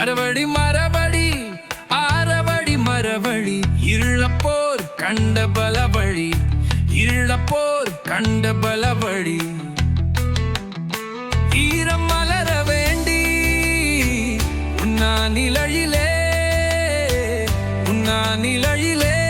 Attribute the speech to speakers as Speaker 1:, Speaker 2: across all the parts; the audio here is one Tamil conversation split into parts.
Speaker 1: அறவழி மரபடி ஆரவழி மரவழி. இருளப்போர் கண்ட பலவழி. இருளப்போர் கண்ட பலவழி. ஈரம் மலர வேண்டி உன்னா நிழலிலே உன்னா நிழலிலே.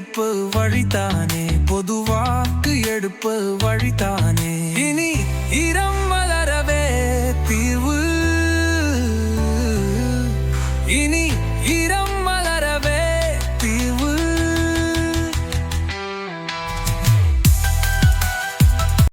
Speaker 1: எடுப்பு வழித்தானே? பொதுவாக்கு எடுப்பு வழித்தானே? இனி இரம் வளரவே தீர்வு. இனி இரம்